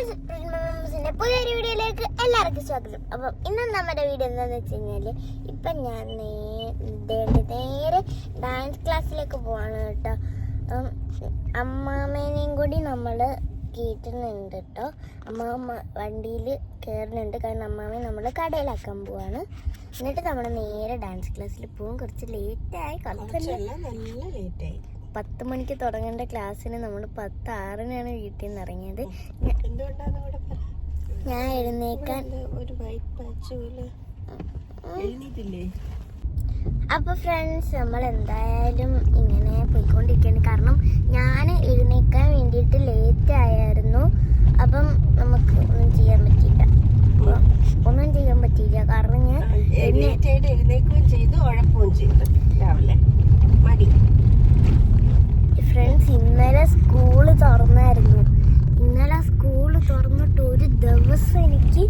Friends പുതിയൊരു വീഡിയോയിലേക്ക് എല്ലാവർക്കും സ്വാഗതം. അപ്പം ഇന്ന് നമ്മുടെ വീഡിയോ എന്താന്ന് വെച്ച് കഴിഞ്ഞാൽ ഇപ്പൊ ഞാൻ നേരെ ഡാൻസ് ക്ലാസ്സിലേക്ക് പോവാണ് കേട്ടോ. അമ്മാമേനെയും കൂടി നമ്മൾ കയറ്റുന്നുണ്ട് കേട്ടോ. അമ്മാമ്മ വണ്ടിയിൽ കയറുന്നുണ്ട് കാരണം അമ്മാമ നമ്മൾ കടയിലാക്കാൻ പോവാണ്. എന്നിട്ട് നമ്മൾ നേരെ ഡാൻസ് ക്ലാസ്സിൽ പോകും കുറച്ച് ലേറ്റായി കുറച്ചല്ല നല്ല ലേറ്റ് ആയി. പത്ത് മണിക്ക് തുടങ്ങേണ്ട ക്ലാസ്സിന് നമ്മൾ പത്ത് ആറിനാണ് വീട്ടിൽ നിന്ന് ഇറങ്ങിയത് ഞാൻ എഴുന്നേക്കാൻ ഒരു വൈറ്റ് പാച്ച് പോലെ എഴുന്നേറ്റില്ലേ? അപ്പൊ ഫ്രണ്ട്സ് നമ്മൾ എന്തായാലും ഇങ്ങനെ പോയിക്കൊണ്ടിരിക്കുകയാണ്. കാരണം ഞാൻ എഴുന്നേക്കാൻ വേണ്ടിയിട്ട് ലേറ്റ് ആയായിരുന്നു അപ്പം നമുക്ക് ഒന്നും ചെയ്യാൻ പറ്റിയില്ല. ഒന്നും ചെയ്യാൻ പറ്റിയില്ല. കാരണം ഞാൻ എഴുന്നേക്കുകയും ചെയ്തു ഉഴപ്പുകയും ചെയ്തു. രാവിലെ മടി ഫ്രണ്ട്സ് ഇന്നലെ സ്കൂൾ തുറന്നായിരുന്നു ഇന്നലെ സ്കൂൾ തുറന്നിട്ട് ഒരു ദിവസം എനിക്ക്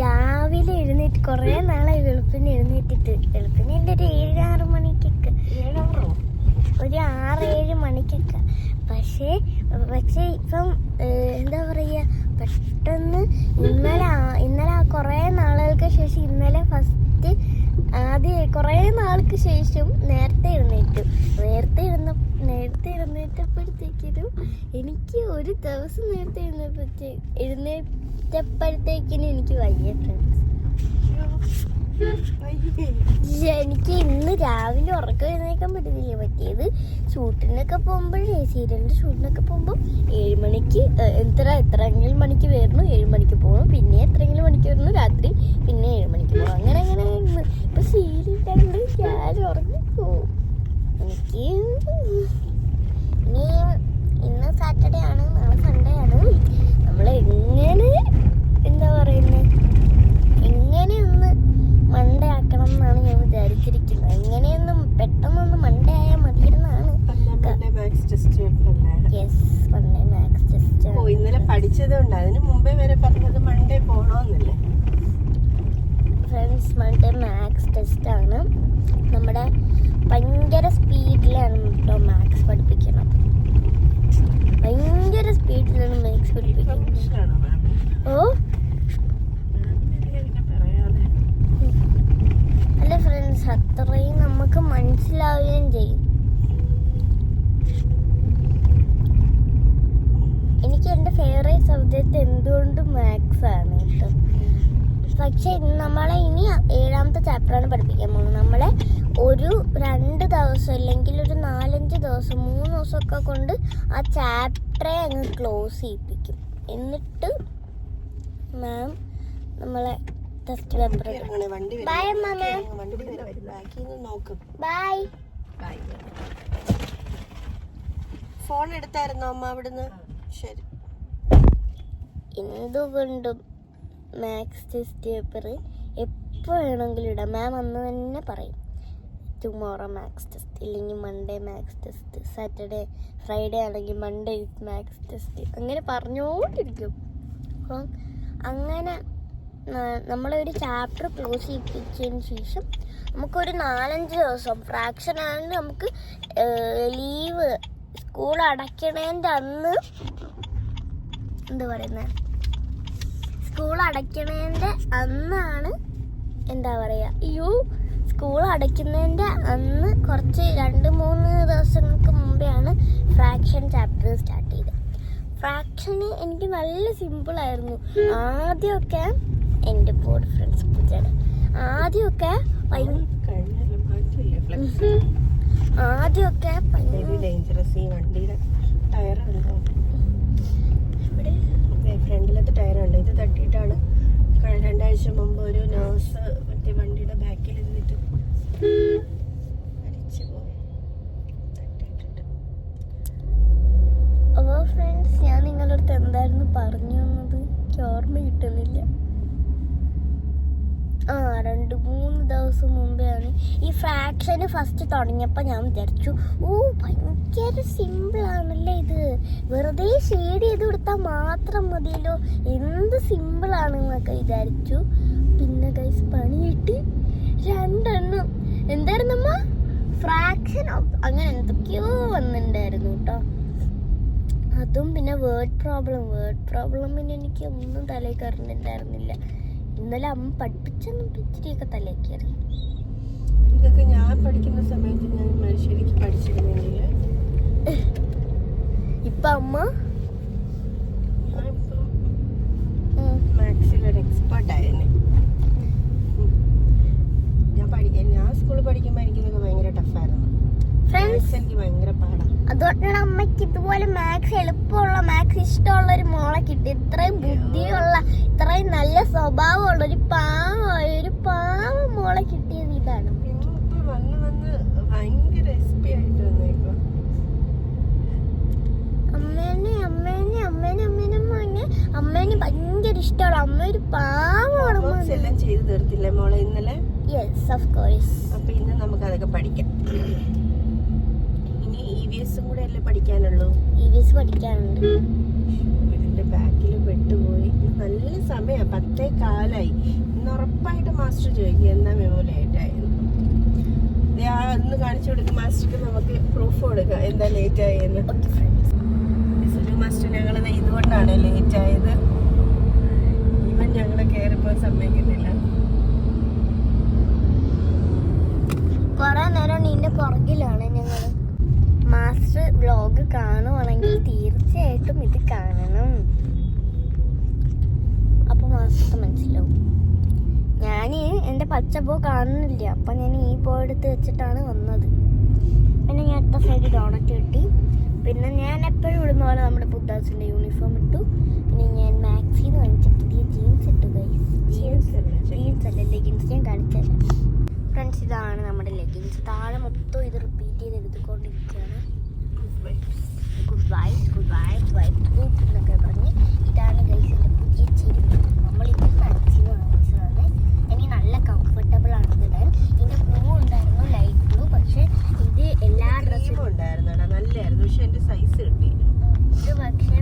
രാവിലെ എഴുന്നേറ്റ് കുറേ നാളായി വെളുപ്പിന് എഴുന്നേറ്റിട്ട് വെളുപ്പിന് എന്റെ ഒരു ഏഴ് ആറ് മണിക്കൊക്കെ ഏഴാറോ ഒരു ആറ് ഏഴ് മണിക്കൊക്കെ പക്ഷേ പക്ഷേ ഇപ്പം എന്താ പറയുക പെട്ടെന്ന് ഇന്നലെ ഇന്നലെ കുറേ നാളുകൾക്ക് ശേഷം ഇന്നലെ ഫസ്റ്റ് ആദ്യ കുറേ നാൾക്ക് ശേഷം നേരത്തെ എഴുന്നേറ്റു നേരത്തെ ഇരുന്ന നേരത്തെ എഴുന്നേറ്റപ്പോഴത്തേക്കിനും എനിക്ക് ഒരു ദിവസം നേരത്തെ എഴുന്നേറ്റപ്പോഴത്തേ എഴുന്നേറ്റപ്പോഴത്തേക്കിനും എനിക്ക് വയ്യ ഫ്രണ്ട്സ്. എനിക്ക് ഇന്ന് രാവിലെ ഉറക്കം എഴുന്നേക്കാൻ പറ്റുന്നില്ല. പറ്റിയത് ഷൂട്ടിനൊക്കെ പോകുമ്പോഴേ സീരിയലിന്റെ ഷൂട്ടിനൊക്കെ പോകുമ്പോൾ ഏഴ് മണിക്ക് എത്ര എത്രയെങ്കിലും മണിക്ക് വരുന്നു ഏഴ് മണിക്ക് പോകണം. പിന്നെ എത്രയെങ്കിലും മണിക്ക് വരുന്നു രാത്രി പിന്നെ ഏഴ് മണിക്ക് പോകും അങ്ങനെ അങ്ങനെ ആയിരുന്നു. ഇപ്പൊ സീരിയൽ കണ്ട് ഞാൻ ഉറങ്ങി പോവും എനിക്ക് ഇനി ഇന്ന് സാറ്റർഡേ ആണ് നാളെ സൺഡേ ആണ് നമ്മൾ എങ്ങനെ എന്താ പറയുന്നത് എങ്ങനെ ഒന്ന് മണ്ടേ ആക്കണം എന്നാണ് ഞാൻ വിചാരിച്ചിരിക്കുന്നത് എങ്ങനെയൊന്നും പെട്ടെന്നൊന്ന് മണ്ടേ ആയാൽ മതിയെന്നാണ് പന്ത്രണ്ട് മാത്സ് ടെസ്റ്റ് പേപ്പറല്ലേ യെസ് മണ്ടേ മാത്സ് ടെസ്റ്റ് ഓ ഇന്നലെ പഠിച്ചത് കൊണ്ട് അതിന് മുമ്പേ വരെ പറഞ്ഞത് മൺഡേ പോണോന്നല്ലേ? ഫ്രണ്ട്സ് മൺഡേ മാത്സ് ടെസ്റ്റ് ആണ്. നമ്മുടെ ഭയങ്കര സ്പീഡിലാണ് കേട്ടോ മാത്സ് പഠിപ്പിക്കണം ഭയങ്കര സ്പീഡിലാണ് മാത്സ് പഠിപ്പിക്കുന്നത് ഇൻഫർമേഷനാണോ മാം ഓ മാമിനെ പിന്നെ പറയാതെ അല്ല ഫ്രണ്ട്സ് അത്രയും നമുക്ക് മനസ്സിലാവുകയും ചെയ്യും എനിക്ക് എന്റെ ഫേവറേറ്റ് സബ്ജക്റ്റ് എന്തുകൊണ്ടും മാത്സ് ആണ് കേട്ടോ. പക്ഷെ നമ്മളെ ഇനി ഏഴാമത്തെ ചാപ്റ്ററാണ് പഠിപ്പിക്കാൻ പോകുന്നത്. നമ്മളെ ഒരു രണ്ട് ദിവസം അല്ലെങ്കിൽ ഒരു നാലഞ്ച് ദിവസം മൂന്ന് ദിവസമൊക്കെ കൊണ്ട് ആ ചാപ്റ്ററെ അങ്ങ് ക്ലോസ് ചെയ്യിപ്പിക്കും. എന്നിട്ട് മാം നമ്മളെ ടെസ്റ്റ് പേപ്പർ ബൈ മാമ ബൈ ഫോൺ എടുത്തായിരുന്നു അമ്മ അവിടുന്ന്? ശരി. എന്തുകൊണ്ടും മാത്സ് ടെസ്റ്റ് പേപ്പർ എപ്പോൾ വേണമെങ്കിലും ഇടാം. മാം അന്ന് തന്നെ പറയും ടുമോറോ മാത്സ് ടെസ്റ്റ് ഇല്ലെങ്കിൽ Monday maths test Saturday Friday ആണെങ്കിൽ മൺഡേ മാത്സ് ടെസ്റ്റ് അങ്ങനെ പറഞ്ഞുകൊണ്ടിരിക്കും അപ്പം അങ്ങനെ നമ്മളൊരു ചാപ്റ്റർ ക്ലോസ് ചെയ്യിപ്പിച്ചതിന് ശേഷം നമുക്കൊരു നാലഞ്ച് ദിവസം ഫ്രാക്ഷൻ ആണെങ്കിൽ നമുക്ക് ലീവ് സ്കൂൾ അടയ്ക്കണേന്റെ അന്ന് എന്താ പറയുന്നത് സ്കൂൾ അടയ്ക്കണേന്റെ അന്നാണ് എന്താ പറയുക യു സ്കൂൾ അടയ്ക്കുന്നതിന്റെ അന്ന് കുറച്ച് രണ്ട് മൂന്ന് ദിവസങ്ങൾക്ക് മുമ്പെയാണ് ഫ്രാക്ഷൻ ചാപ്റ്റർ സ്റ്റാർട്ട് ചെയ്തത്. ഫ്രാക്ഷന് എനിക്ക് നല്ല സിമ്പിളായിരുന്നു ആദ്യമൊക്കെ എന്റെ ബോർഡ് ഫ്രണ്ട്സ് പൂജയുടെ ആദ്യമൊക്കെ ആദ്യമൊക്കെ ഡേഞ്ചറസ് ഈ വണ്ടിയുടെ ടയർ ഫ്രണ്ടിലത്തെ ടയറുണ്ട്. ഇത് തട്ടിയിട്ടാണ് രണ്ടാഴ്ച മുമ്പ് ഒരു നേഴ്സ് മറ്റേ വണ്ടിയുടെ ബാക്കിൽ ഇരുന്നിട്ട് അപ്പോൾ ഫ്രണ്ട്സ് ഞാൻ നിങ്ങളുടെ അടുത്ത് എന്തായിരുന്നു പറഞ്ഞു എന്നത് എനിക്ക് ഓർമ്മ കിട്ടുന്നില്ല. ആ രണ്ട് മൂന്ന് ദിവസം മുമ്പെയാണ് ഈ ഫ്രാക്ഷന് ഫസ്റ്റ് തുടങ്ങിയപ്പോൾ ഞാൻ വിചാരിച്ചു ഓ ഭയങ്കര സിമ്പിളാണല്ലേ ഇത്. വെറുതെ ഷെയ്ഡ് ചെയ്ത് കൊടുത്താൽ മാത്രം മതിയല്ലോ. എന്ത് സിമ്പിളാണെന്നൊക്കെ വിചാരിച്ചു. പിന്നെ കൈസ് പണിയിട്ട് രണ്ടെണ്ണം. എന്തായിരുന്നു അമ്മ ഫ്രാക്ഷൻ അങ്ങനെ എന്തൊക്കെയോ വന്നിട്ടുണ്ടായിരുന്നു കേട്ടോ അതും പിന്നെ വേർഡ് പ്രോബ്ലം വേർഡ് പ്രോബ്ലം പിന്നെ എനിക്ക് ഒന്നും തലയിൽ കയറുന്നുണ്ടായിരുന്നില്ല ഇന്നലെ അമ്മ പഠിപ്പിച്ചൊന്നും ഇച്ചിരിയൊക്കെ തലയിൽ കയറി ഇതൊക്കെ ഞാൻ പഠിക്കുന്ന സമയത്ത് ഞാൻ മനുഷ്യരിക്ക് പഠിച്ചിരുന്നെങ്കിൽ. ഇപ്പൊ അമ്മ? എക്സ്പേർട്ട് ആയിരുന്നു. ഞാൻ പഠിക്കാൻ ഞാൻ സ്കൂളിൽ പഠിക്കുമ്പോൾ എനിക്കിതൊക്കെ ഭയങ്കര ടഫായിരുന്നു അതുകൊണ്ടാണ് അമ്മയ്ക്ക് ഇതുപോലെ മാത്സ് എളുപ്പമുള്ള മാത്സ് ഇഷ്ടമുള്ള ഒരു മോളെ കിട്ടി ഇത്രയും ബുദ്ധിയുള്ള ഇത്രയും നല്ല സ്വഭാവമുള്ള ഒരു പാവ ഒരു പാവ മോളെ കിട്ടിയത് ഇതാണ്. അമ്മേനെ അമ്മേനെ അമ്മേനെ അമ്മേനെ അമ്മേനെ. അമ്മേനെ ഭയങ്കര ഇഷ്ടമാണ്. അമ്മ ഒരു പാവമാണ് എല്ലാം ചെയ്തു തീർത്തില്ലേ മോളെ ഇന്നലെ? യെസ് ഓഫ് കോഴ്സ് അപ്പൊ ഇന്ന് നമുക്ക് അതൊക്കെ പഠിക്കാം. എസും കൂടെ അല്ലേ പഠിക്കാനുള്ളൂ? ഇ വി എസ് പഠിക്കാനുണ്ട്. വീടിന്റെ ബാക്കിൽ പെട്ടുപോയി. നല്ല സമയം. പത്തേ കാലായി. ഇന്ന് ഉറപ്പായിട്ട് മാസ്റ്റർ ചോദിക്കുക എന്താ മെമോ ലേറ്റ് ദേ ആ കാണിച്ചു കൊടുക്കും മാസ്റ്റർക്ക് നമുക്ക് പ്രൂഫ് കൊടുക്കാം. എന്താ ലേറ്റ് ആയെന്ന്. സുലു മാസ്റ്റർ ഞങ്ങൾ ഇതുകൊണ്ടാണ് ലേറ്റ് ആയത്. ഇവൻ ഞങ്ങളെ കയറിപ്പോൾ സമ്മതിക്കുന്നില്ല. കുറെ നേരം നിന്റെ പുറകിലാണ് ഞങ്ങൾ മാസ്റ്റർ വ്ലോഗ് കാണുവാണെങ്കിൽ തീർച്ചയായിട്ടും ഇത് കാണണം. അപ്പൊ മാസ്റ്റർ മനസ്സിലാവും. ഞാൻ എന്റെ പച്ചപ്പോ കാണുന്നില്ല. അപ്പൊ ഞാൻ ഈ പോ എടുത്ത് വെച്ചിട്ടാണ് വന്നത്. പിന്നെ ഞാൻ അടുത്ത സൈഡ് ഡോണറ്റ് കിട്ടി പിന്നെ ഞാൻ എപ്പോഴും ഇടുന്ന പോലെ നമ്മുടെ ബുദ്ധാസിന്റെ യൂണിഫോം ഇട്ടു. പിന്നെ ഞാൻ മാക്സിന്ന് വാങ്ങിച്ചിട്ട് ജീൻസ് ഇട്ടു ജീൻസ് ജീൻസ് അല്ല? ലെഗിൻസ് ഞാൻ കാണിച്ചല്ല ഫ്രണ്ട്സ് ഇതാണ് നമ്മുടെ ലെഗിൻസ് താഴെ മൊത്തം ഇത് റിപ്പീറ്റ് ചെയ്ത് എടുത്തുകൊണ്ടിരിക്കുകയാണ്. Good wise good wise wise good എന്നൊക്കെ പറഞ്ഞ് ഇതാണ് ഗൈസിന്റെ പുതിയ ചെരുപ്പ്. നമ്മൾ ഇത് മാക്സിമം വാങ്ങിച്ചതാണ്. എനിക്ക് നല്ല കംഫർട്ടബിൾ ആണ് ഇതിടാൻ ഇതിന്റെ ബ്ലൂ ഉണ്ടായിരുന്നു ലൈറ്റ് ബ്ലൂ പക്ഷേ ഇത് എല്ലാ ഡ്രസ്സും ഡ്രസ്സിലും ഉണ്ടായിരുന്നടാ നല്ലായിരുന്നു. പക്ഷെ എന്റെ സൈസ് കിട്ടി ഇത് പക്ഷേ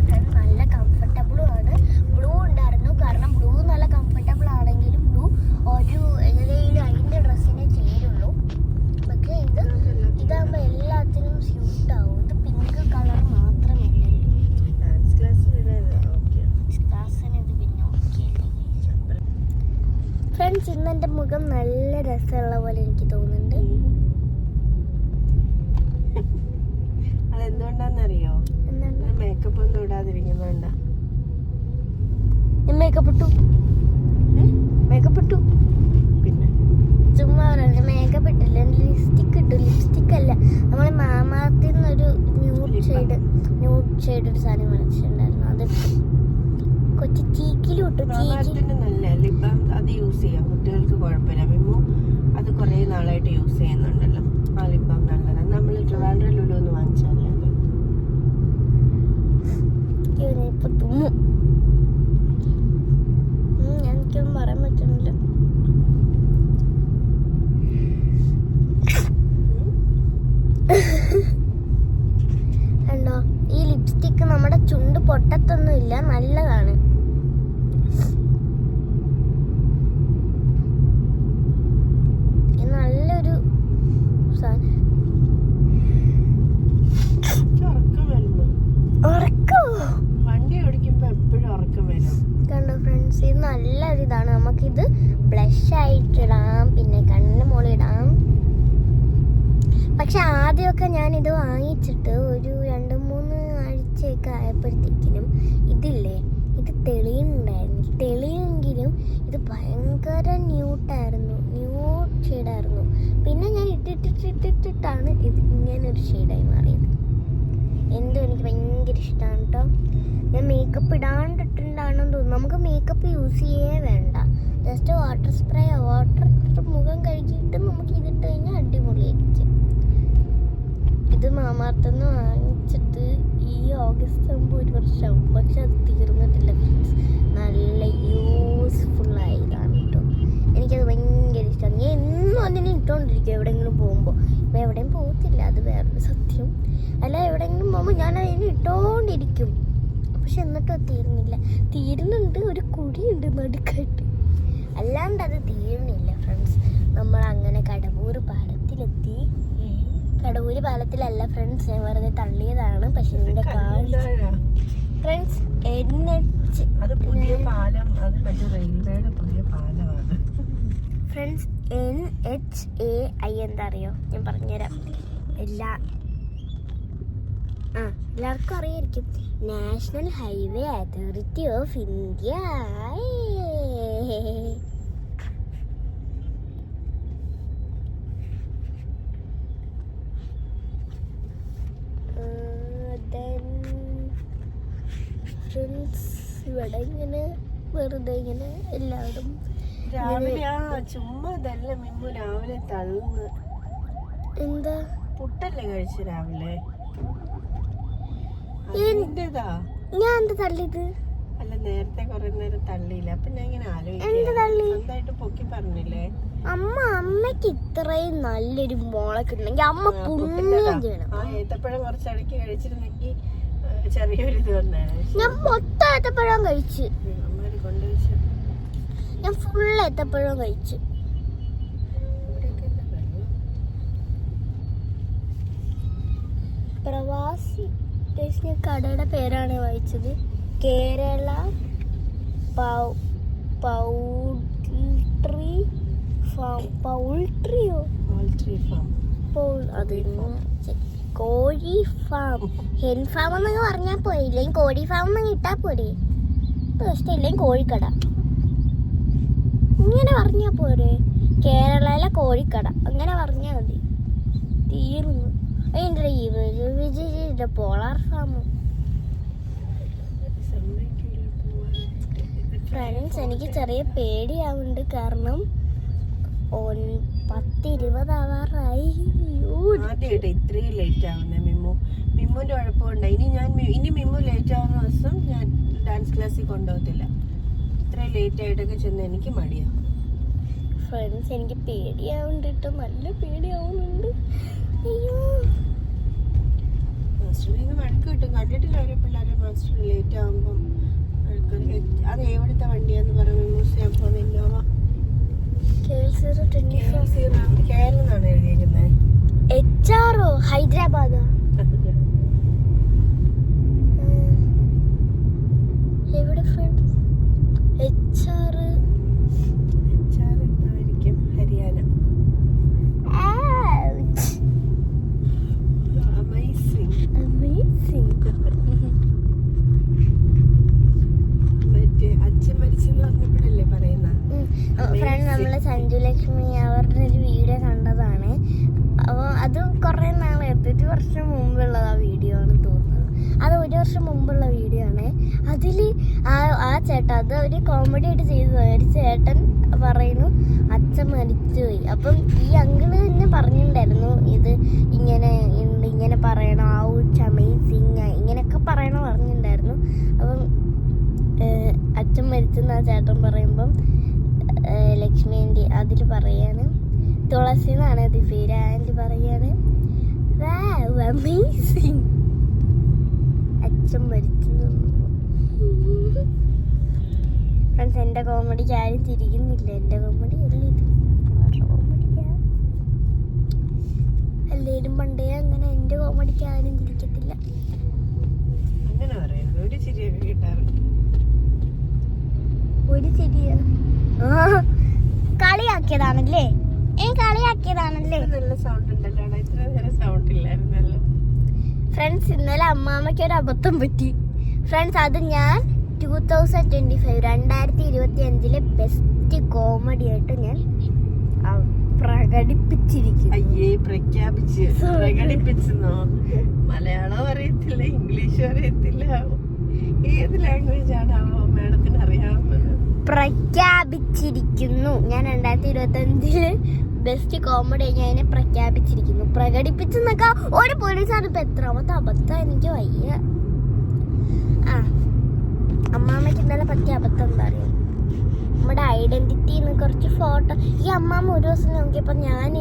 ന്യൂട്ടായിരുന്നു. ന്യൂ ഷെയ്ഡായിരുന്നു. പിന്നെ ഞാൻ ഇട്ടിട്ടിട്ടിട്ടിട്ടാണ് ഇത് ഇങ്ങനെ ഒരു ഷെയ്ഡായി മാറിയത്. എന്തോ എനിക്ക് ഭയങ്കര ഇഷ്ടമാണ് കേട്ടോ ഞാൻ മേക്കപ്പ് ഇടാണ്ടിട്ടുണ്ടാണെന്ന് തോന്നുന്നു. നമുക്ക് മേക്കപ്പ് യൂസ് ചെയ്യേ വേണ്ട. ജസ്റ്റ് വാട്ടർ സ്പ്രേ വാട്ടർ മുഖം കഴുകിയിട്ട് നമുക്ക് ഇതിട്ട് കഴിഞ്ഞാൽ അടിപൊളിയായിരിക്കും. ഇത് മാമാർത്തുനിന്ന് വാങ്ങിച്ചിട്ട് ഈ ഓഗസ്റ്റ് ആകുമ്പോൾ ഒരു വർഷമാവും പക്ഷെ അത് തീർന്നിട്ടില്ല ഫ്രണ്ട്സ് നല്ല യൂസ്ഫുള്ളായി എനിക്കത് ഭയങ്കര ഇഷ്ടമാണ് ഞാൻ എന്നും അതിനെ ഇട്ടുകൊണ്ടിരിക്കും എവിടെയെങ്കിലും പോകുമ്പോൾ ഇപ്പം എവിടെയും പോകത്തില്ല അത് വേറൊരു സത്യം. അല്ല എവിടെയെങ്കിലും പോകുമ്പോൾ ഞാൻ അതിനെ ഇട്ടുകൊണ്ടിരിക്കും പക്ഷെ എന്നിട്ടും തീരുന്നില്ല. തീരുന്നുണ്ട് ഒരു കുഴിയുണ്ട് നടുക്കായിട്ട്. അല്ലാണ്ട് അത് തീരുന്നില്ല ഫ്രണ്ട്സ് നമ്മൾ അങ്ങനെ കടവൂർ പാലത്തിലെത്തി. കടവൂർ പാലത്തിലല്ല ഫ്രണ്ട്സ് ഞാൻ വെറുതെ തള്ളിയതാണ്. പക്ഷെ എന്റെ കാൽ ഫ്രണ്ട്സ് എൻ എച്ച് അത് പുതിയ പാലം അത് മറ്റേ റെയിൽവേയുടെ പുതിയ പാലമാണ്. Friends N H A I എന്താ അറിയോ ഞാൻ പറഞ്ഞുതരാം. എല്ലാ ആ എല്ലാവർക്കും അറിയായിരിക്കും. National highway authority of India ഇവിടെ ഇങ്ങനെ വെറുതെ ഇങ്ങനെ എല്ലാവരും രാവിലെ ആ ചുമ്മാ ഇതല്ല മിമ്മു രാവിലെ തള്ളുന്നു എന്താ? പുട്ടല്ലേ കഴിച്ചു രാവിലെ? അതിന്റേതാ. ഞാൻ എന്താ തള്ളിയത്? അല്ല നേരത്തെ കുറെ നേരം തള്ളിയില്ല. അപ്പൊ ഞാൻ ഇങ്ങനെ? സ്വന്തമായിട്ട് പൊക്കി പറഞ്ഞില്ലേ? അമ്മ അമ്മയ്ക്ക് ഇത്രയും നല്ലൊരു മോളൊക്കെ ഉണ്ടെങ്കിൽ അമ്മ പുണ്യം ചെയ്യണം. ആ ഏത്തപ്പഴം കുറച്ച് ഇടയ്ക്ക് കഴിച്ചിരുന്നെങ്കിൽ ചെറിയൊരു ഇത് വന്നേനെ ഞാൻ മൊത്തം ഏത്തപ്പഴം കഴിച്ച്. ഞാൻ ഫുൾ ഏത്തപ്പഴം കഴിച്ചു? പ്രവാസി കടയുടെ പേരാണ് വായിച്ചത്. Kerala poultry farm പൗൾട്രിയോ? Poultry farm. Paul അത് ചെ- കോഴി ഫാം. ഹെൻ ഫാം എന്നൊക്കെ പറഞ്ഞാൽ പോരെ. ഇല്ലെങ്കിൽ കോഴി ഫാം എന്ന് കിട്ടാ പോരെ. പക്ഷേ ഇല്ലെങ്കിൽ കോഴിക്കട. ഇങ്ങനെ പറഞ്ഞാൽ പോരെ. കേരളയിലെ കോഴിക്കട. അങ്ങനെ പറഞ്ഞാൽ മതി. തീർന്നു. അതിന്റെ ഈ പോളാർ ഫാം. ഫ്രണ്ട്സ് എനിക്ക് ചെറിയ പേടിയാവുന്നുണ്ട്. കാരണം പത്തിരുപതാവാറായി. അയ്യോ. ആദ്യമായിട്ട് ഇത്രയും ലേറ്റ് ആവുന്നേ മിമ്മു. മിമ്മുന്റെ കുഴപ്പമുണ്ട് ഇനി ഞാൻ ഇനി മിമ്മു ലേറ്റ് ആവുന്ന ദിവസം ഞാൻ ഡാൻസ് ക്ലാസ്സിൽ കൊണ്ടുപോകത്തില്ല. ഇത്രയും ലേറ്റ് ആയിട്ടൊക്കെ ചെന്ന് എനിക്ക് മടിയാ. ഫ്രണ്ട്സ് എനിക്ക് പേടിയാവുന്നുണ്ട് കേട്ടോ. നല്ല പേടിയാവുന്നുണ്ട്. അയ്യോ. മാസ്റ്ററിൽ നിന്ന് വഴക്ക് കിട്ടും. കണ്ടിട്ടില്ല ഓരോ പിള്ളേരെ മാസ്റ്റർ ലേറ്റ് ആകുമ്പം അത് എവിടുത്തെ വണ്ടിയാന്ന് പറഞ്ഞു മ്യൂസിയം പോകുന്ന ഇന്നോവ. ഒ ഹൈദരാബാദ്? എവിടെ ഫ്രണ്ട്സ് എച്ച് ആർ എന്തായിരിക്കും ഹരിയാന അമേസിങ് അമേസിംഗ് മറ്റേ അച്ഛൻ മരിച്ചെന്ന് പറഞ്ഞപ്പോഴല്ലേ പറയുന്ന ഫ്രണ്ട് നമ്മൾ സഞ്ജു ലക്ഷ്മി അവരുടെ ഒരു വീഡിയോ കണ്ടതാണ് അപ്പോൾ അത് കുറേ നാളെ ഒരു വർഷം മുമ്പുള്ള ആ വീഡിയോ ആണ് തോന്നുന്നത് അത് ഒരു വർഷം മുമ്പുള്ള വീഡിയോ ആണ് അതിൽ ആ ആ ചേട്ടൻ അത് ഒരു കോമഡി ആയിട്ട് ചെയ്തതാണ് ഒരു ചേട്ടൻ പറയുന്നു അച്ഛൻ മരിച്ചുപോയി. അപ്പം ഈ അങ്കിൾ തന്നെ പറഞ്ഞിട്ടുണ്ടായിരുന്നു ഇത് ഇങ്ങനെ ഉണ്ട് ഇങ്ങനെ പറയണം ആ അമേസിങ് ഇങ്ങനെയൊക്കെ പറയണം പറഞ്ഞിട്ടുണ്ടായിരുന്നു. അപ്പം അച്ഛൻ മരിച്ചെന്ന് ആ ചേട്ടൻ പറയുമ്പം ലക്ഷ്മി ആന്റി അതിൽ പറയാണ് തുളസി എന്നാണ് അത് പേര് ആന്റി പറയാണ് അച്ഛൻ മരിച്ചു ഫ്രണ്ട്സ് എന്റെ കോമഡിക്ക് ആരും തിരിക്കുന്നില്ല എന്റെ കോമഡി അല്ല ഇത്. അവരുടെ കോമഡിക്കാ അല്ലേലും പണ്ടേ അങ്ങനെ എന്റെ കോമഡിക്ക് ആരും തിരിക്കത്തില്ല. അങ്ങനെ പറയുന്നത്. ഒരു ചിരിയൊക്കെ കിട്ടാറുണ്ട്. ഒരു ചിരിയ കളിയാക്കിയതാണല്ലേ? ഏ കളിയാക്കിയതാണല്ലേ? നല്ല സൗണ്ട് ഉണ്ടല്ലോ ഇത്ര നേരം സൗണ്ട് ഇല്ലായിരുന്നല്ലോ. ഫ്രണ്ട്സ് ഇന്നലെ അമ്മാമ്മയ്ക്ക് ഒരു അബദ്ധം പറ്റി. ഫ്രണ്ട്സ് അത് ഞാൻ ടൂ തൗസൻഡ് ട്വന്റി ഫൈവ് രണ്ടായിരത്തി ഇരുപത്തി അഞ്ചിലെ ബെസ്റ്റ് കോമഡി ആയിട്ട് ഞാൻ ആ, പ്രകടിപ്പിച്ചിരിക്കുന്നു. അയ്യേ പ്രഖ്യാപിച്ച് Sorry. പ്രകടിപ്പിച്ചെന്നോ? മലയാളം അറിയത്തില്ല ഇംഗ്ലീഷ് അറിയത്തില്ല. ഏത് ലാംഗ്വേജ് ആണാവോ മാഡത്തിന് അറിയാവുന്നത്? പ്രഖ്യാപിച്ചിരിക്കുന്നു. ഞാൻ രണ്ടായിരത്തി ഇരുപത്തി അഞ്ചിൽ ബെസ്റ്റ് കോമഡി ഞാൻ അതിനെ പ്രഖ്യാപിച്ചിരിക്കുന്നു. പ്രകടിപ്പിച്ചെന്നൊക്കെ ഒരു പോലീസാണ് ഇപ്പൊ എത്രാമത്തെ അബദ്ധം? എനിക്ക് വയ്യ. ആ. അമ്മാമ്മയ്ക്ക് ഇന്നലെ പറ്റിയ അബദ്ധം എന്താ പറയുക നമ്മുടെ ഐഡന്റിറ്റിന്ന് കുറച്ച് ഫോട്ടോ ഈ അമ്മാമ്മ ഒരു ദിവസം നോക്കിയപ്പോൾ ഞാൻ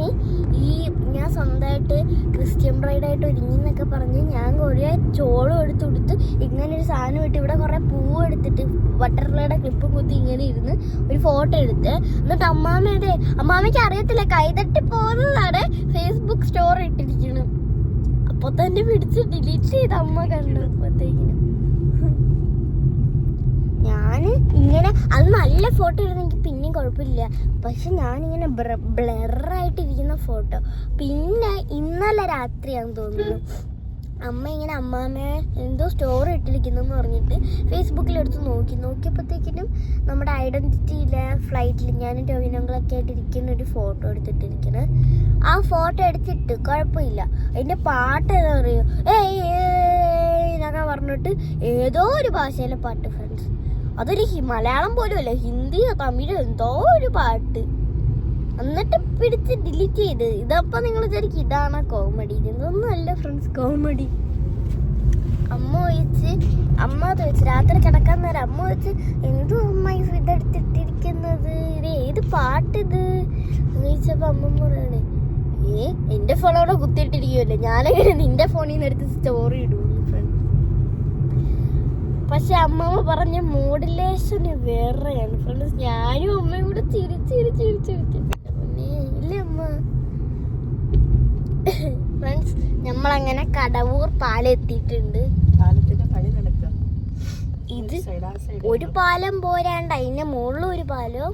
ഈ ഞാൻ സ്വന്തമായിട്ട് ക്രിസ്ത്യൻ ബ്രൈഡായിട്ട് ഒരുങ്ങിന്നൊക്കെ പറഞ്ഞ് ഞാൻ കുറേ ചോളം എടുത്ത് കൊടുത്ത് ഇങ്ങനെ ഒരു സാധനം ഇട്ട് ഇവിടെ കുറേ പൂവ് എടുത്തിട്ട് ബട്ടർഫ്ലൈയുടെ ക്ലിപ്പ് കുത്തി ഇങ്ങനെ ഇരുന്ന് ഒരു ഫോട്ടോ എടുത്ത്. എന്നിട്ട് അമ്മാമ്മയുടെ അമ്മാമ്മയ്ക്ക് അറിയത്തില്ല കൈതട്ടി പോകുന്നതാണ് ഫേസ്ബുക്ക് സ്റ്റോറി ഇട്ടിരിക്കുന്നു അപ്പൊ തന്നെ പിടിച്ച് ഡിലീറ്റ് ചെയ്ത് അമ്മ കണ്ടപ്പോഴത്തേക്കിനും ഞാൻ ഇങ്ങനെ അത് നല്ല ഫോട്ടോ ഇരുന്നെങ്കിൽ പിന്നെയും കുഴപ്പമില്ല. പക്ഷെ ഞാനിങ്ങനെ ബ്ലറായിട്ടിരിക്കുന്ന ഫോട്ടോ പിന്നെ ഇന്നലെ രാത്രിയാണ് തോന്നുന്നു. അമ്മ ഇങ്ങനെ അമ്മാമ്മയെ എന്തോ സ്റ്റോറി ഇട്ടിരിക്കുന്നു എന്ന് പറഞ്ഞിട്ട് ഫേസ്ബുക്കിൽ എടുത്ത് നോക്കി. നോക്കിയപ്പോഴത്തേക്കിനും നമ്മുടെ ഐഡന്റിറ്റിയിലെ ഫ്ലൈറ്റിൽ ഞാനും ടോവിനങ്ങളൊക്കെ ആയിട്ട് ഇരിക്കുന്ന ഒരു ഫോട്ടോ എടുത്തിട്ടിരിക്കുന്നത് ആ ഫോട്ടോ എടുത്തിട്ട് കുഴപ്പമില്ല. അതിന്റെ പാട്ട് ഏതാ ഏയ് ഏയ് എന്നൊക്കെ പറഞ്ഞിട്ട് ഏതോ ഒരു ഭാഷയിലെ പാട്ട് ഫ്രണ്ട്സ് അതൊരു മലയാളം പോലും അല്ല ഹിന്ദിയോ തമിഴോ എന്തോ ഒരു പാട്ട്. എന്നിട്ട് പിടിച്ച് ഡിലീറ്റ് ചെയ്ത്. ഇതപ്പോ നിങ്ങൾ വിചാരിക്കും ഇതാണ് കോമഡി ഇതൊന്നും ഫ്രണ്ട്സ് കോമഡി അമ്മ ചോദിച്ച് അമ്മ ചോദിച്ച് രാത്രി കിടക്കാൻ നേരം അമ്മ ചോദിച്ച് എന്തോ അമ്മ ഇതെടുത്തിട്ടിരിക്കുന്നത് ഇത് ഏത് പാട്ടിത്? ചോദിച്ചപ്പോ അമ്മ പറയണേ ഏ എന്റെ ഫോണോടെ കുത്തിയിട്ടിരിക്കുമല്ലോ ഞാനെങ്ങനെ നിന്റെ ഫോണിൽ നിന്ന് എടുത്ത് സ്റ്റോറി ഫ്രണ്ട് പക്ഷെ അമ്മമ്മ പറഞ്ഞ മോഡുലേഷന് വേറെയാണ് ഫ്രണ്ട്സ് ഞാനും അമ്മയും കൂടെ ചിരി ചിരി ചിരി ഇല്ല അമ്മ. ഫ്രണ്ട്സ് നമ്മളങ്ങനെ കടവൂർ പാലെത്തിയിട്ടുണ്ട്. ഇത് ഒരു പാലം പോരാണ്ട് അതിന്റെ മുകളിൽ ഒരു പാലോ?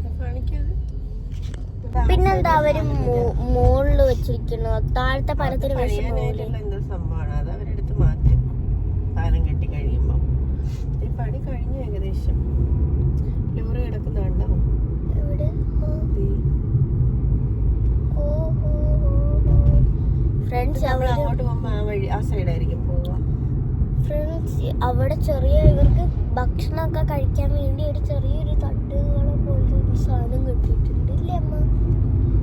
പിന്നെന്താ അവർ മുകളിൽ വെച്ചിരിക്കുന്നു. താഴത്തെ പാലത്തിന് വെച്ച് മുകളിൽ പണിയാനായിട്ടുള്ള എന്തോ സംഭവമാണ് അത് അവരെടുത്ത് മാറ്റും പാലം കെട്ടി കഴിയുമ്പോ ഈ പണി കഴിഞ്ഞു ഏകദേശം ലോറി കിടക്കുന്നുണ്ടോ എവിടെ ഫ്രണ്ട്സ് നമ്മൾ അങ്ങോട്ട് ആ വഴി ആ സൈഡായിരിക്കും പോവുക. ഫ്രണ്ട്സ് അവിടെ ചെറിയ ഇവർക്ക് ഭക്ഷണമൊക്കെ കഴിക്കാൻ വേണ്ടി ഒരു ചെറിയൊരു തട്ടുകളെ പോലത്തെ ഒരു സാധനം കിട്ടിയിട്ടുണ്ട്. ഇല്ലേ അമ്മ?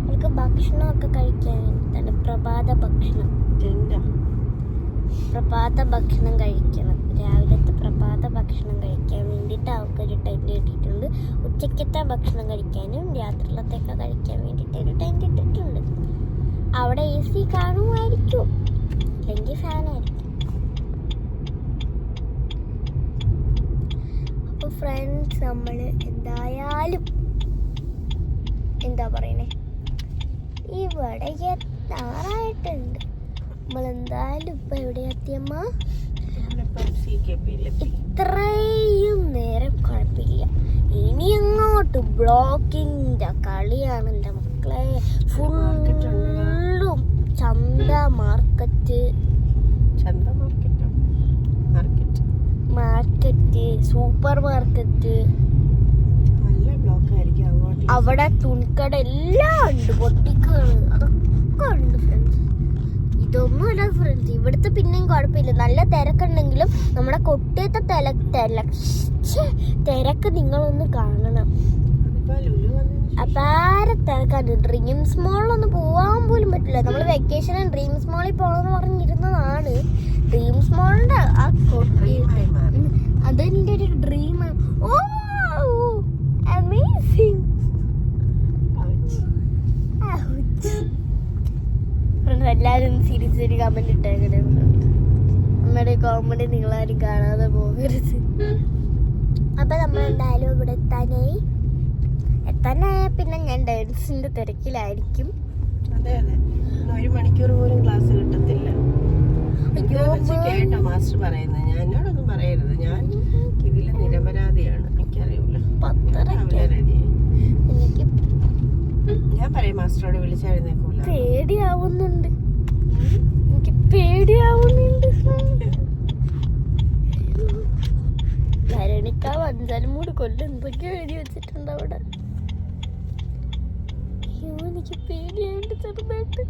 അവർക്ക് ഭക്ഷണമൊക്കെ കഴിക്കാൻ വേണ്ടിയിട്ടാണ്. പ്രഭാത ഭക്ഷണം. പ്രഭാത ഭക്ഷണം കഴിക്കണം. രാവിലത്തെ പ്രഭാത ഭക്ഷണം കഴിക്കാൻ വേണ്ടിയിട്ട് അവർക്കൊരു ടെന്റ് കിട്ടിയിട്ടുണ്ട്. ഉച്ചക്കത്തെ ഭക്ഷണം കഴിക്കാനും രാത്രിയിലത്തേക്ക് കഴിക്കാൻ വേണ്ടിയിട്ട് ഒരു ടെന്റ് ഇട്ടിട്ടുണ്ട്. അവിടെ എ സി കാണുമായിരിക്കും. അല്ലെങ്കിൽ ഫാനായിരിക്കും അപ്പോൾ ഫ്രണ്ട്സ് നമ്മൾ എന്തായാലും എന്താ പറയണേ? ഇവിടെ എത്താറായിട്ടുണ്ട്. നമ്മൾ എന്തായാലും ഇപ്പൊ എവിടെ എത്തിയമ്മ ഇത്രയും നേരം കുഴപ്പമില്ല. ഇനി അങ്ങോട്ട് ബ്ലോക്കിന്റെ കളിയാണ് എന്റെ മക്കളെ. ഫുള്ളും ചന്ത മാർക്കറ്റ്. ചന്ത മാർക്കറ്റോ? മാർക്കറ്റ്. Market super market. നല്ല ബ്ലോക്ക് ആയിരിക്കും അങ്ങോട്ട്. അവിടെ തുണിക്കട എല്ലാം ഉണ്ട് പൊട്ടിക്കുകൾ അതൊക്കെ ഉണ്ട് ഫ്രണ്ട്സ് ഇതൊന്നുമല്ല ഫ്രണ്ട്സ് ഇവിടുത്തെ പിന്നെയും കുഴപ്പമില്ല. നല്ല തിരക്കുണ്ടെങ്കിലും നമ്മുടെ കൊട്ടിയത്തെ ശ്ശേ, തിരക്ക് നിങ്ങളൊന്ന് കാണണം. അപാര ഡ്രീംസ് മോളിലൊന്നും പോകാൻ പോലും പറ്റില്ല. നമ്മൾ വെക്കേഷന് ഡ്രീംസ് മോളിൽ പോകണമെന്ന് പറഞ്ഞിരുന്നതാണ്. ഡ്രീംസ് മോളിന്റെ ആ കൊട്ടി അതെന്റെ ഒരു ഡ്രീമാണ് ഓ അമേസിങ്. എല്ലാരും സീരിയസ് കമന്റ് ഇട്ടേക്കണ. നമ്മുടെ കോമഡി നിങ്ങളാരും കാണാതെ പോകരുത്. അപ്പൊ നമ്മൾ എന്തായാലും ഇവിടെ എത്താനായി. എത്താനായ പിന്നെ ഞാൻ ഡാൻസിന്റെ തിരക്കിലായിരിക്കും. അതെ അതെ. ഒരു മണിക്കൂർ പോലും ക്ലാസ് കിട്ടത്തില്ല. കേട്ടോ മാസ്റ്റർ പറയുന്നത്? ഞാൻ എന്നോടൊന്നും പറയരുത്. ഞാൻ ഇതിൽ നിരപരാധിയാണ്. എനിക്കറിയില്ല. ഞാൻ പറയും മാസ്റ്ററോട് വിളിച്ചായിരുന്നേക്കൂല. പേടിയാവുന്നുണ്ട്. എനിക്ക് പേടിയാവുന്നുണ്ട്. ഭരണിക്കാവ് വഞ്ചാലും കൂടി കൊല്ലം എന്തൊക്കെയോ എഴുതി വെച്ചിട്ടുണ്ട് അവിടെ. എനിക്ക് പേടിയായിട്ട് ചെറുതായിട്ട്.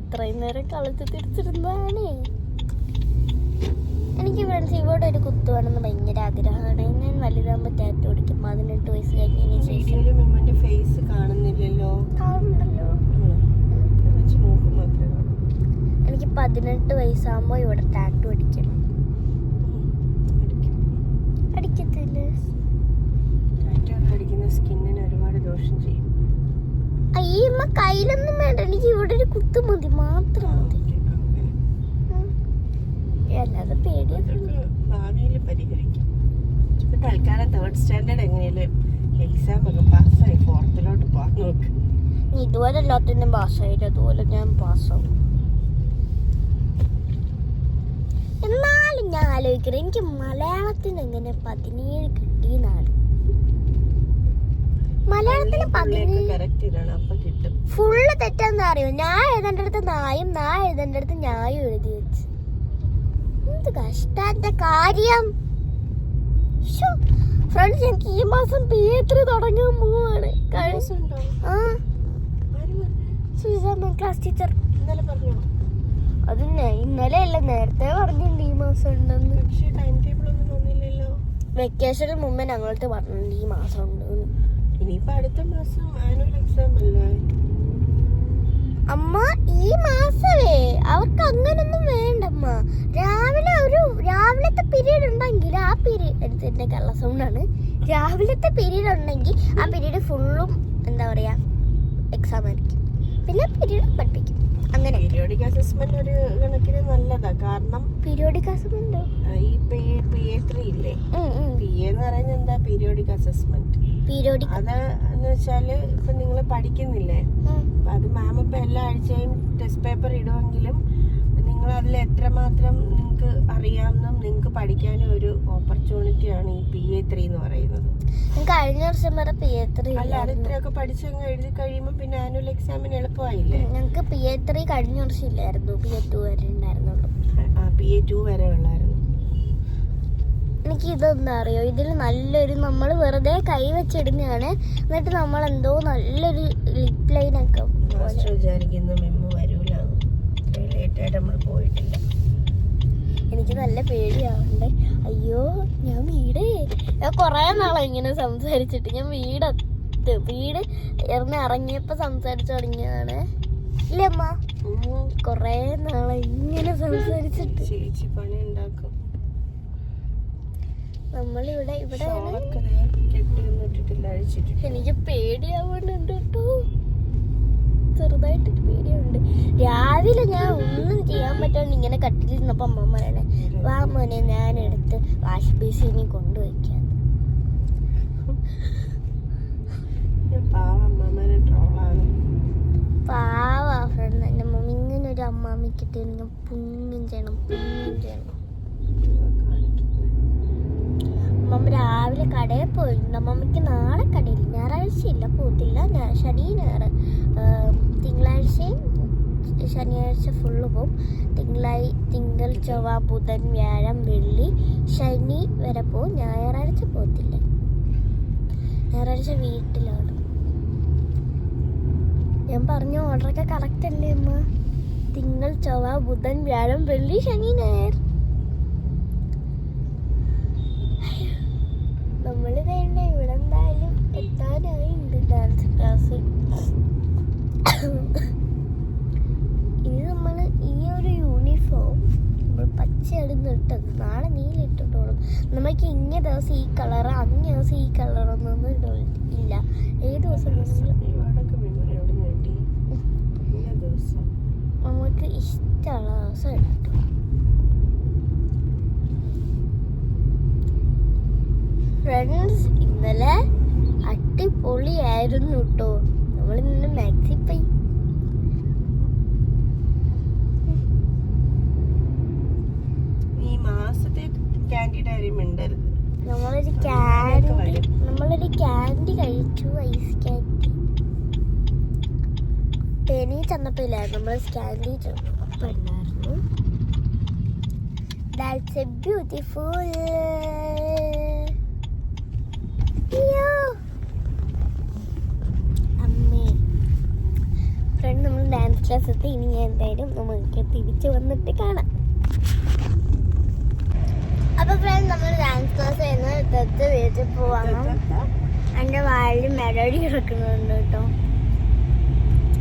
ഇത്രയും നേരം കളിച്ച് തിരിച്ചിരുന്നാണേ എനിക്ക് ഫ്രണ്ട്സ് ഇവിടെ ഒരു കുത്തു വേണമെന്ന് ഭയങ്കര ആഗ്രഹമാണ്. ഞാൻ വലുതാകുമ്പോൾ ടാറ്റു ഓടിക്കും പതിനെട്ട് വയസ്സ് കഴിഞ്ഞതിന് ശേഷം ഫേസ് കാണുന്നില്ലല്ലോ. കാണുന്നല്ലോ എനിക്ക് പതിനെട്ട് വയസ്സാകുമ്പോൾ ഇവിടെ ടാറ്റു അടിക്കണം. അടിക്കത്തില്ല? ടാറ്റോ അടിക്കുന്ന സ്കിന്നിന് ഒരുപാട് ദോഷം ചെയ്യും. അയ്യമ്മ കയ്യിലൊന്നും വേണ്ട. എനിക്ക് ഇവിടെ ഒരു കുത്ത് മതി. മാത്രം മതി. അല്ലാതെ തൽക്കാലം തേർഡ് സ്റ്റാൻഡേർഡ് എക്സാം ഒക്കെ പാസ്സായി. ഫോർത്തിലോട്ട് പോകാൻ നോക്ക്. നീ ഇതുപോലെ എല്ലാത്തിനും പാസ്സായില്ല. അതുപോലെ ഞാൻ പാസ്സാവും. എന്നാലും ഞാൻ ആലോചിക്കുന്നത് എനിക്ക് മലയാളത്തിന് എങ്ങനെ പതിനേഴ് കിട്ടിയെന്നാണ്. കിട്ടും. ഫുള്ള് തെറ്റാന്ന് അറിയോ? ഞാൻ എഴുതേണ്ട അടുത്ത് നായും നാ എഴുതേണ്ട അടുത്ത് ഞായും എഴുതി വെച്ച്. എന്ത് കഷ്ടാന്റെ കാര്യം? ഫ്രണ്ട്സ് എനിക്ക് ഈ മാസം പി എത്ര ത്രീ തുടങ്ങാൻ പോവാണ്. ക്ലാസ് ടീച്ചർ അത് ഇന്നലെ അല്ല നേരത്തെ പറഞ്ഞിട്ടുണ്ട് ഈ മാസം ഉണ്ടെന്ന്. ടൈം ടേബിൾ ഒന്നും വെക്കേഷന് മുമ്പേ ഞങ്ങളടുത്ത് പറഞ്ഞിട്ടുണ്ട് ഈ മാസം ഉണ്ട് ഇനിയിപ്പോ അടുത്ത മാസം ആനുവൽ എക്സാം അല്ലേ? അമ്മ ഈ മാസമേ. അവർക്ക് അങ്ങനൊന്നും വേണ്ടമ്മ. രാവിലെ ഒരു രാവിലത്തെ പീരീഡ് ഉണ്ടെങ്കിൽ ആ പീരീഡ് എന്റെ കള്ള സൗണ്ടാണ് രാവിലത്തെ പീരീഡ് ഉണ്ടെങ്കിൽ ആ പീരീഡ് ഫുള്ളും എന്താ പറയാ എക്സാം ആയിരിക്കും. പിന്നെ പീരീഡ് പഠിപ്പിക്കും. അങ്ങനെ. പീരിയോഡിക് അസസ്മെന്റ് ഒരു കണക്കിന് നല്ലതാ. കാരണം പീരിയോഡിക് അസസ്മെന്റ് ഈ പി എ ത്രീ ഇല്ലേ? പി എന്ന് പറയുന്നത് എന്താ? പീരിയോഡിക് അസസ്മെന്റ് അത് എന്ന് വെച്ചാൽ ഇപ്പൊ നിങ്ങൾ പഠിക്കുന്നില്ലേ? അപ്പൊ അത് മാം ഇപ്പൊ എല്ലാ ആഴ്ചയും ടെസ്റ്റ് പേപ്പർ ഇടുമെങ്കിലും നിങ്ങൾ അതിൽ എത്രമാത്രം നിങ്ങൾക്ക് അറിയാമെന്നും നിങ്ങൾക്ക് പഠിക്കാനും ഒരു ഓപ്പർച്യൂണിറ്റി ആണ് ഈ പി എ ത്രീ എന്ന് പറയുന്നത്. കഴിഞ്ഞ വർഷം വരെ പി എ ത്രീ അല്ല അത് ഇത്രയൊക്കെ പഠിച്ചങ്ങ് എഴുതി കഴിയുമ്പോൾ പിന്നെ ആനുവൽ എക്സാമിന് എളുപ്പമായില്ലേ? ഞങ്ങൾക്ക് പി എ ത്രീ കഴിഞ്ഞ വർഷം ഇല്ലായിരുന്നു. പി എ ടു വരെ ഉണ്ടായിരുന്നുള്ളൂ. പി എ ടു വരെ ഉള്ളായിരുന്നു. എനിക്ക് ഇതൊന്നും അറിയോ ഇതിൽ നല്ലൊരു നമ്മൾ വെറുതെ കൈ വെച്ചിടുന്നതാണ്. എന്നിട്ട് നമ്മൾ എന്തോ നല്ലൊരു ലിപ് ലൈൻ ഒക്കെ വിചാരിക്കുന്നു മെമ്മു നമ്മൾ പോയിട്ടില്ല. എനിക്ക് നല്ല പേടിയാവുണ്ട്. അയ്യോ ഞാൻ വീട് ഞാൻ കുറേ നാളായി ഇങ്ങനെ സംസാരിച്ചിട്ട്. ഞാൻ വീടെത്ത് വീട് ഇറന്ന് ഇറങ്ങിയപ്പോൾ സംസാരിച്ചു തുടങ്ങിയതാണ്. ഇല്ലേ അമ്മ? കൊറേ നാളായി ഇങ്ങനെ സംസാരിച്ചിട്ട്. ചേച്ചി പണി ഉണ്ടാക്കും. നമ്മളിവിടെ ഇവിടെ എനിക്ക് പേടിയാവുന്നുണ്ട് കേട്ടോ ചെറുതായിട്ട് പേടിയുണ്ട്. രാവിലെ ഞാൻ ഒന്നും ചെയ്യാൻ പറ്റാണ്ട് ഇങ്ങനെ കട്ടിലിരുന്നപ്പോ അമ്മ പറയണേ വാ മോനെ ഞാൻ എടുത്ത് വാഷ് ബേസിനി കൊണ്ടുവയ്ക്കാം. പാവ ഫ്രണ്ട് എന്റെ മമ്മി ഇങ്ങനെ ഒരു അമ്മാമിക്കിട്ട് പുണ്യം ചെയ്യണം പുണ്യം ചെയ്യണം. അമ്മ രാവിലെ കടയിൽ പോയി. അമ്മമ്മയ്ക്ക് നാളെ കടയിൽ ഞായറാഴ്ച ഇല്ല പോകത്തില്ല ഞാ- ശനി ഞായർ ആ, തിങ്കളാഴ്ചയും ശനിയാഴ്ച ഫുള്ള് പോവും തിങ്കളായി തിങ്കൾ ചൊവ്വ ബുധൻ വ്യാഴം വെള്ളി ശനി വരെ പോവും. ഞായറാഴ്ച പോത്തില്ല. ഞായറാഴ്ച വീട്ടിലാണ്. ഞാൻ പറഞ്ഞ ഓർഡറൊക്കെ കറക്റ്റ് അല്ലേ അമ്മ? തിങ്കൾ ചൊവ്വ ബുധൻ വ്യാഴം വെള്ളി ശനി ഞായർ. നമ്മൾ വേണ്ട? ഇവിടെ എന്തായാലും എത്താനായി ഉണ്ട് ഡാൻസ് ക്ലാസ് ഇനി നമ്മൾ ഈ ഒരു യൂണിഫോം നമ്മൾ പച്ചയാണ് ഇട്ടത് നാളെ നീല ഇട്ടിട്ടോളും. നമുക്ക് ഇങ്ങ ദിവസം ഈ കളർ അങ്ങ ദിവസം ഈ കളറൊന്നും ഇല്ല. ഏത് ദിവസം നമുക്ക് ഇഷ്ടമുള്ള ദിവസം എടുക്കാം. ഫ്രണ്ട്സ് ഇന്നലെ അടിപൊളിയായിരുന്നു കേട്ടോ നമ്മൾ ഇന്ന് മാക്സി പോയി. ഈ മാസത്തെ ക്യാൻഡിയുടെ കാര്യം മിണ്ടരുത്. നമ്മളൊരു ക്യാൻഡി വരും. നമ്മളൊരു ക്യാൻഡി കഴിച്ചു ഐസ് ക്യാൻഡി തേനി ചെന്നപ്പോ ഇല്ലായിരുന്നു നമ്മൾ ക്യാൻഡി ചെന്നപ്പോ ഉണ്ടായിരുന്നു അയ്യോ അമ്മേ ഫ്രണ്ട് നമ്മൾ ഡാൻസ് ക്ലാസ് ഇനി എന്തായാലും നമുക്ക് തിരിച്ചു വന്നിട്ട് കാണാം. അപ്പൊ ഫ്രണ്ട് നമ്മൾ ഡാൻസ് ക്ലാസ് ചെയ്യുന്ന വീട്ടിൽ പോവാണ് എന്റെ വായിൽ മെലഡി കിടക്കുന്നുണ്ട് കേട്ടോ.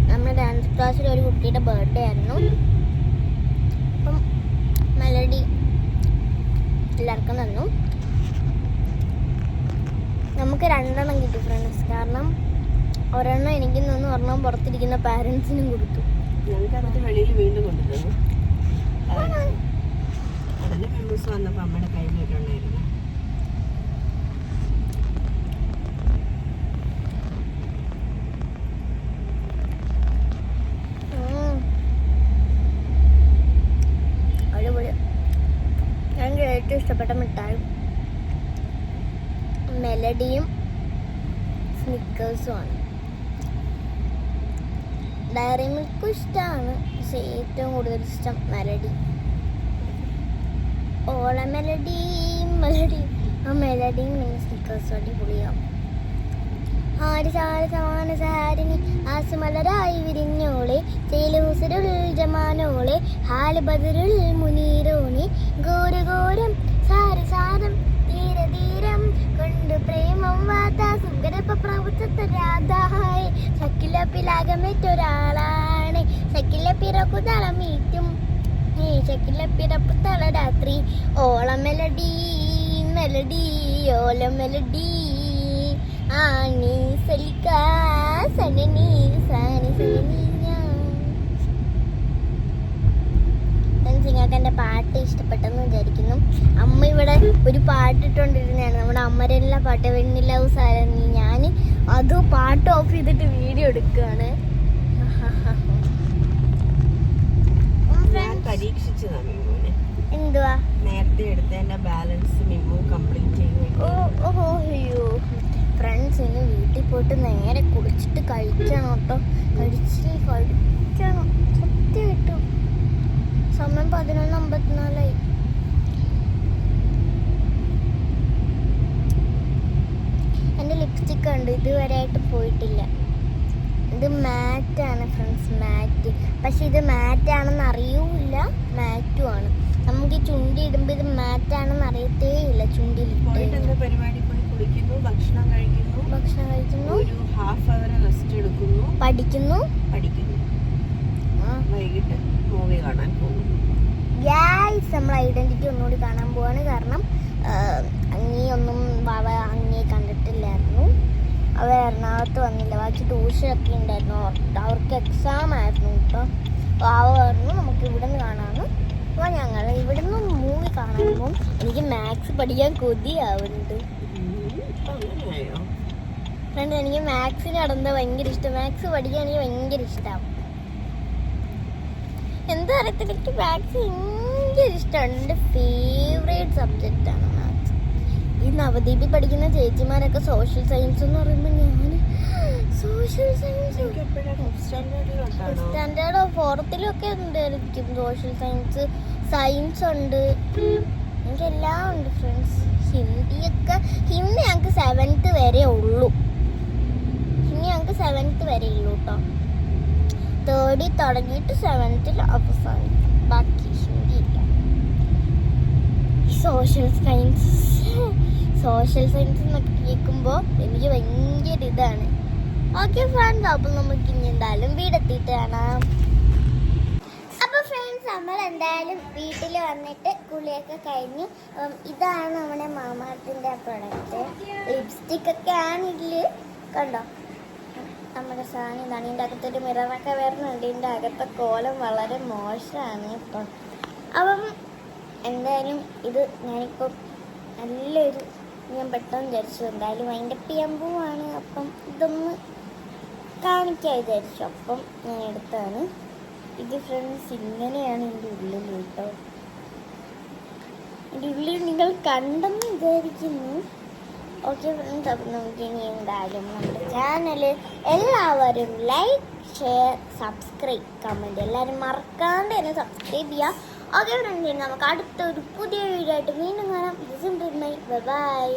നമ്മുടെ ഡാൻസ് ക്ലാസ്സിൽ ഒരു കുട്ടിയുടെ ബർത്ത്ഡേ ആയിരുന്നു. അപ്പം മെലഡി എല്ലാവർക്കും തന്നു. നമുക്ക് രണ്ടെണ്ണം കിട്ടി ഫ്രണ്ട്സ് കാരണം ഒരെണ്ണം എനിക്ക് നിന്ന് ഒരെണ്ണം പുറത്തിരിക്കുന്ന പാരൻസിനും കൊടുത്തു. ഞങ്ങൾക്ക് എന്നിട്ട് വെളിയിൽ വീണ്ടും അതിന് മെമ്മൂസ് വന്നപ്പോൾ അമ്മയുടെ ഏറ്റവും ഇഷ്ടപ്പെട്ട മെലഡിയും സ്നിക്കേഴ്സും ആണ്. ഡയറി മിൽക്കും ഇഷ്ടമാണ് പക്ഷെ ഏറ്റവും കൂടുതൽ ഇഷ്ടം മെലഡി ഓള മെലഡി മെലഡി ആ മെലഡിയും പിന്നെ സ്നിക്കേഴ്സും അടിപൊളിയാവും. ഹാരിസാരസാനസാരിണി ആസുമലരായി വിരിഞ്ഞോളെ. ചേലൂസരുൾ ജമാനോളെ ഹാലുബദരുൾ മുനീരോണി. ഘോരഘോരം സാരസാരം തീരതീരം കൊണ്ട് പ്രേമം വാത സുന്ദരപ്രഭുത്വ രാധായ. ശക്കില പിലാകമേറ്റൊരാളാണ് ശക്കില പിറക്കു തളമീറ്റും ഈ ശക്കില പിറപ്പ് തള രാത്രി ഓളം മെലഡി മെലഡി ആണി സലിക്ക സനനി സാനി സനനി. നിങ്ങൾക്ക് എന്റെ പാട്ട് ഇഷ്ടപ്പെട്ടെന്ന് വിചാരിക്കുന്നു. അമ്മ ഇവിടെ ഒരു പാട്ടിട്ടുകൊണ്ടിരുന്നതാണ് നമ്മുടെ അമ്മരെല്ലാം പാട്ട് വെണ്ണില്ല ഹൗസായിരുന്നു ഞാൻ അത് പാട്ട് ഓഫ് ചെയ്തിട്ട് വീഡിയോ എടുക്കുകയാണ്. മിമ്മുവിനെ എന്തുവാ? നേരത്തെ എടുത്തതിന്റെ ബാലൻസ് മിമ്മു കംപ്ലീറ്റ് ചെയ്ത് ഓ ഓഹോ അയ്യോ. ഫ്രണ്ട്സ് ഇനി വീട്ടിൽ പോയിട്ട് നേരെ കുളിച്ചിട്ട് കഴിക്കണം കേട്ടോ. കഴിച്ചിട്ട് കഴിക്കണം. സത്യമായിട്ടും. സമയം പതിനൊന്ന് അമ്പത്തിനാലായി. എന്റെ ലിപ്സ്റ്റിക് ഉണ്ട് ഇതുവരെയായിട്ട് പോയിട്ടില്ല. ഇത് മാറ്റ് ആണ് ഫ്രണ്ട്സ് മാറ്റ് പക്ഷെ ഇത് മാറ്റ് ആണെന്ന് അറിയൂല മാറ്റും ആണ്. നമുക്ക് ഈ ചുണ്ടി ഇടുമ്പോൾ ഇത് മാറ്റാണെന്ന് അറിയത്തേ ഇല്ല പോയി ഭക്ഷണം കഴിക്കുന്നു. ഭക്ഷണം കഴിക്കുന്നു. ഹാഫ് അവർ റെസ്റ്റ് എടുക്കുന്നു. പഠിക്കുന്നു. പഠിക്കുന്നു. വൈകിട്ട് മൂവി കാണാൻ പോകുന്നു. ഗ്യാസ് നമ്മൾ ഐഡന്റിറ്റി ഒന്നുകൂടി കാണാൻ പോവാണ്. കാരണം അങ്ങി ഒന്നും അവ അങ്ങേ കണ്ടിട്ടില്ലായിരുന്നു. അവ എറണാകുളത്ത് വന്നില്ല. ബാക്കി ട്യൂഷനൊക്കെ ഉണ്ടായിരുന്നു. അവർക്ക് എക്സാം ആയിരുന്നു കേട്ടോ. അവ പറഞ്ഞു നമുക്ക് ഇവിടെ നിന്ന് കാണാമെന്ന് അപ്പോൾ ഞങ്ങൾ ഇവിടെ നിന്ന് മൂവി കാണുമ്പോൾ എനിക്ക് മാത്സ് പഠിക്കാൻ കൊതിയാവുന്നുണ്ട്. ഫ്രണ്ട് എനിക്ക് മാത്സിന് നടന്നത് ഭയങ്കര ഇഷ്ടം. മാത്സ് പഠിക്കാൻ എനിക്ക് ഭയങ്കര ഇഷ്ടമാണ് എന്താ അറിയത്തില്ല എനിക്ക് മാത്സ് ഭയങ്കര ഇഷ്ടമാണ്. എന്റെ ഫേവറേറ്റ് സബ്ജക്റ്റ് ആണ് മാത്സ് ഈ നവദീപിൽ പഠിക്കുന്ന ചേച്ചിമാരൊക്കെ സോഷ്യൽ സയൻസ് എന്ന് പറയുമ്പോൾ ഞാൻ സോഷ്യൽ സയൻസ് എനിക്ക് സ്റ്റാൻഡേർഡോ ഫോർത്തിലും ഒക്കെ ഉണ്ടായിരിക്കും. സോഷ്യൽ സയൻസ് സയൻസ് ഉണ്ട്. എനിക്കെല്ലാം ഉണ്ട് ഫ്രണ്ട്സ് ഹിന്ദിയൊക്കെ ഹിന്ദി ഞങ്ങൾക്ക് സെവൻത്ത് വരെ ഉള്ളൂ. ഹിന്ദി ഞങ്ങൾക്ക് സെവൻത്ത് വരെ ഉള്ളൂ കേട്ടോ തേർഡിൽ തുടങ്ങിയിട്ട് സെവൻത്തിൽ അവസാനിക്കും ബാക്കി ഹിന്ദിയില്ല സോഷ്യൽ സയൻസ് സോഷ്യൽ സയൻസ് എന്നൊക്കെ കേൾക്കുമ്പോൾ എനിക്ക് ഭയങ്കര ഇതാണ്. ഓക്കെ ഫ്രണ്ട്സ് അപ്പം നമുക്ക് ഇനി എന്തായാലും വീടെത്തിയിട്ട് കാണാം. അപ്പോൾ ഫ്രണ്ട്സ് നമ്മൾ എന്തായാലും വീട്ടിൽ വന്നിട്ട് കുളിയൊക്കെ കഴിഞ്ഞു അപ്പം ഇതാണ് നമ്മുടെ മാമാർത്തിന്റെ പ്രൊഡക്റ്റ് ലിപ്സ്റ്റിക്കൊക്കെ ആണ് ഇതിൽ കണ്ടോ? നമ്മുടെ സാധനം ഇതാണ്. ഇതിന്റെ അകത്തൊരു മിററൊക്കെ വരുന്നുണ്ട്. ഇതിന്റെ അകത്തെ കോലം വളരെ മോശമാണ് ഇപ്പം അപ്പം എന്തായാലും ഇത് ഞാനിപ്പം നല്ലൊരു ഞാൻ പെട്ടെന്ന് വിചാരിച്ചു. എന്തായാലും അതിന്റെ പിയമ്പുമാണ്. അപ്പം ഇതൊന്ന് കാണിക്കാൻ വിചാരിച്ചു. അപ്പം ഞാൻ എടുത്താണ് ഇത് ഫ്രണ്ട്സ് ഇങ്ങനെയാണ് എന്റെ ഉള്ളിൽ കേട്ടോ. എന്റെ ഉള്ളിൽ നിങ്ങൾ കണ്ടെന്ന് വിചാരിക്കുന്നു. ഓക്കെ ഫ്രണ്ട്സ് അപ്പം നമുക്ക് ഇനി എന്തായാലും നമ്മുടെ ചാനൽ എല്ലാവരും ലൈക്ക് ഷെയർ സബ്സ്ക്രൈബ് കമന്റ് എല്ലാവരും മറക്കാണ്ട് തന്നെ സബ്സ്ക്രൈബ് ചെയ്യുക ഓക്കെ ഫ്രണ്ട്സ് നമുക്ക് അടുത്ത ഒരു പുതിയ വീഡിയോ ആയിട്ട് വീണ്ടും കാണാം. Bye bye